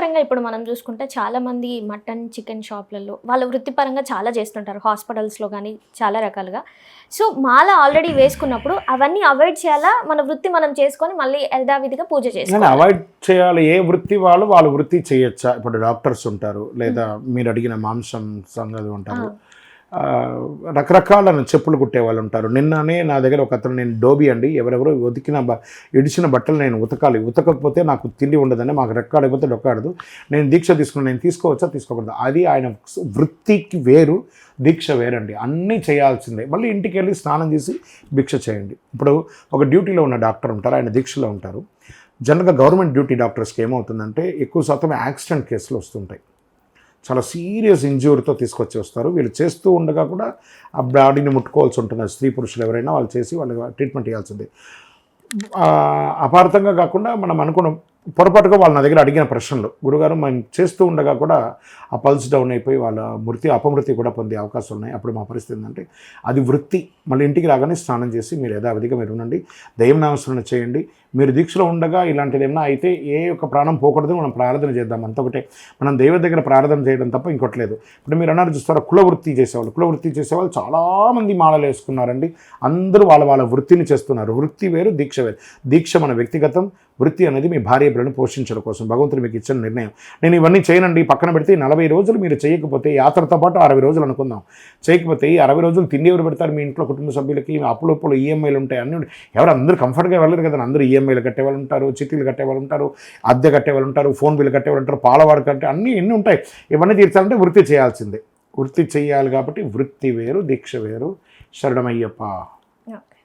వృత్తిపరంగా ఇప్పుడు మనం చూసుకుంటే చాలా మంది మటన్ చికెన్ షాప్లలో వాళ్ళ వృత్తిపరంగా చాలా చేస్తుంటారు. హాస్పిటల్స్లో కానీ చాలా రకాలుగా. సో మాల ఆల్రెడీ వేసుకున్నప్పుడు అవన్నీ అవాయిడ్ చేయాలా? మన వృత్తి మనం చేసుకొని మళ్ళీ యథావిధిగా పూజ చేసుకోవాలి? అవాయిడ్ చేయాలి. ఏ వృత్తి వాళ్ళు వాళ్ళ వృత్తి చేయొచ్చా? ఇప్పుడు డాక్టర్స్ ఉంటారు. లేదా మీరు అడిగిన మాంసం సంగతి ఉంటారు. రకరకాల చెప్పులు కుట్టే వాళ్ళు ఉంటారు. నిన్ననే నా దగ్గర ఒక అతను నేను డోబీ అండి ఎవరెవరో ఉతికిన బ ఇడిచిన బట్టలు నేను ఉతకాలి. ఉతకకపోతే నాకు తిండి ఉండదని మాకు రెక్కాడకపోతే డొక్కాడదు. నేను దీక్ష తీసుకుని నేను తీసుకోవచ్చా? తీసుకోకూడదు. అది ఆయన వృత్తికి వేరు దీక్ష వేరండి. అన్నీ చేయాల్సిందే. మళ్ళీ ఇంటికి వెళ్ళి స్నానం చేసి భిక్ష చేయండి. ఇప్పుడు ఒక డ్యూటీలో ఉన్న డాక్టర్ ఉంటారు ఆయన దీక్షలో ఉంటారు. జనరల్గా గవర్నమెంట్ డ్యూటీ డాక్టర్స్కి ఏమవుతుందంటే ఎక్కువ శాతం యాక్సిడెంట్ కేసులు వస్తుంటాయి. చాలా సీరియస్ ఇంజ్యూరీతో తీసుకొచ్చి వస్తారు. వీళ్ళు చేస్తూ ఉండగా కూడా ఆ బాడీని ముట్టుకోవాల్సి ఉంటుంది. స్త్రీ పురుషులు ఎవరైనా వాళ్ళు చేసి వాళ్ళకి ట్రీట్మెంట్ ఇవ్వాల్సిందే. అపార్థంగా కాకుండా మనం అనుకున్న పొరపాటుగా వాళ్ళ నా దగ్గర అడిగిన ప్రశ్నలు. గురుగారు మేము చేస్తూ ఉండగా కూడా ఆ పల్స్ డౌన్ అయిపోయి వాళ్ళ మృతి అపమృతి కూడా పొందే అవకాశాలు ఉన్నాయి. అప్పుడు మా పరిస్థితి ఏంటంటే అది వృత్తి. మళ్ళీ ఇంటికి రాగానే స్నానం చేసి మీరు యథావిధిగా మీరు ఉండండి. దైవం నామస్మరణ చేయండి. మీరు దీక్షలో ఉండగా ఇలాంటిది ఏమైనా అయితే ఏ యొక్క ప్రాణం పోకూడదు మనం ప్రార్థన చేద్దాం. అంత ఒకటే. మనం దైవ దగ్గర ప్రార్థన చేయడం తప్ప ఇంకోట్లేదు ఇప్పుడు మీరు అన్నారు చూస్తారా కుల వృత్తి చేసేవాళ్ళు. కుల వృత్తి చేసేవాళ్ళు చాలామంది మాలలు వేసుకున్నారండి. అందరూ వాళ్ళ వాళ్ళ వృత్తిని చేస్తున్నారు. వృత్తి వేరు దీక్ష వేరు. దీక్ష మన వ్యక్తిగతం. వృత్తి అనేది మీ భార్య బిడ్డలను పోషించడం కోసం భగవంతుడు మీకు ఇచ్చిన నిర్ణయం. నేను ఇవన్నీ చేయనండి. పక్కన పెడితే నలభై రోజులు మీరు చేయకపోతే యాత్రతో పాటు అరవై రోజులు అనుకుందాం. చేయకపోతే ఈ అరవై రోజులు తిండి ఎవరు పెడతారు? మీ ఇంట్లో కుటుంబ సభ్యులకి అప్పులు అప్పులు ఈఎంఐలు ఉంటాయి అన్నీ ఎవరు అందరూ కంఫర్ట్గా వెళ్ళరు కదా అందరూ ఈఎంఐలు కట్టేవాళ్ళు ఉంటారు చిట్టీలు కట్టేవాళ్ళు ఉంటారు అద్దె కట్టేవాళ్ళు ఉంటారు ఫోన్ బిల్లు కట్టేవాళ్ళు ఉంటారు పాలవాడు కట్టే అన్నీ ఎన్ని ఉంటాయి. ఇవన్నీ తీర్చాలంటే వృత్తి చేయాల్సిందే. వృత్తి చేయాలి కాబట్టి వృత్తి వేరు దీక్ష వేరు. శరణమయ్యప్ప.